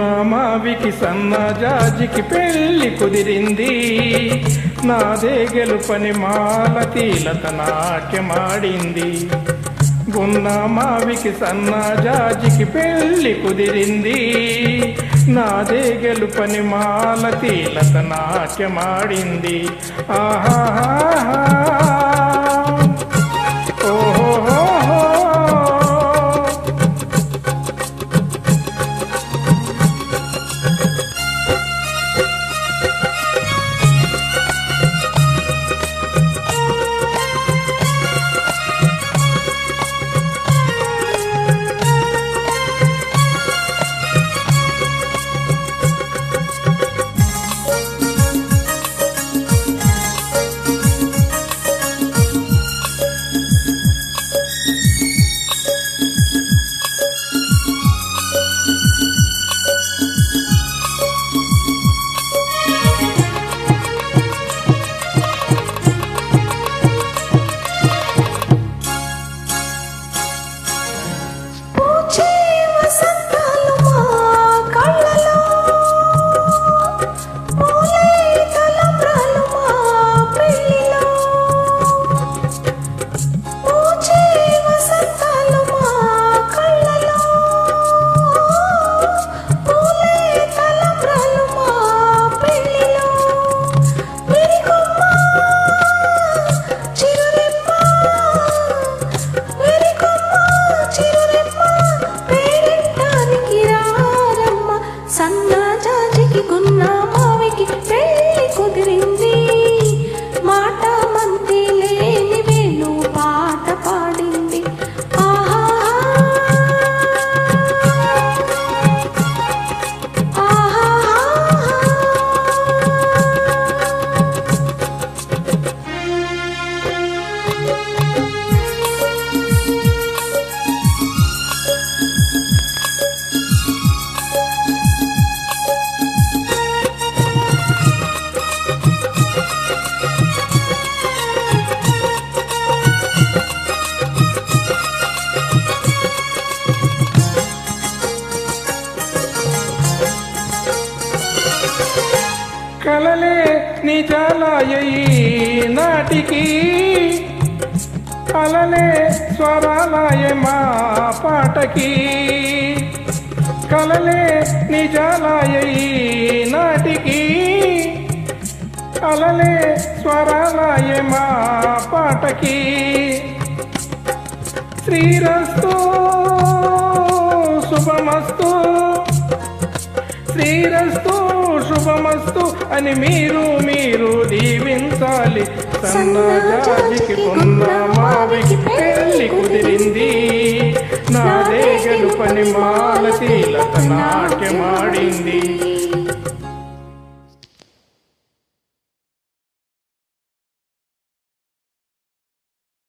గున్నామావికి సన్నజాజికి పెళ్ళి కుదిరింది. నాదే గెలుపని మాలతీలత నాట్యమాడింది. గున్నామావికి సన్నజాజికి పెళ్ళి కుదిరింది. నాదే గెలుపని మాలతీలత నాట్యమాడింది. ఆహాహా కలలే నిజాలయ్యి నాటికి. అలలే స్వరాలయ మా పాటకి. కలలే నిజాలయ్యి నాటికి. అలలే స్వరాలయ మా పాటకి. శ్రీరస్తు శుభమస్తూ. శ్రీరస్తు శుభమస్తు అని మీరు మీరు దీవించాలి. సన్నజాజికి కొన్న మావికి పెళ్ళి కుదిరింది. నా దేగలు పని మాలతీలత నాట్యమాడింది.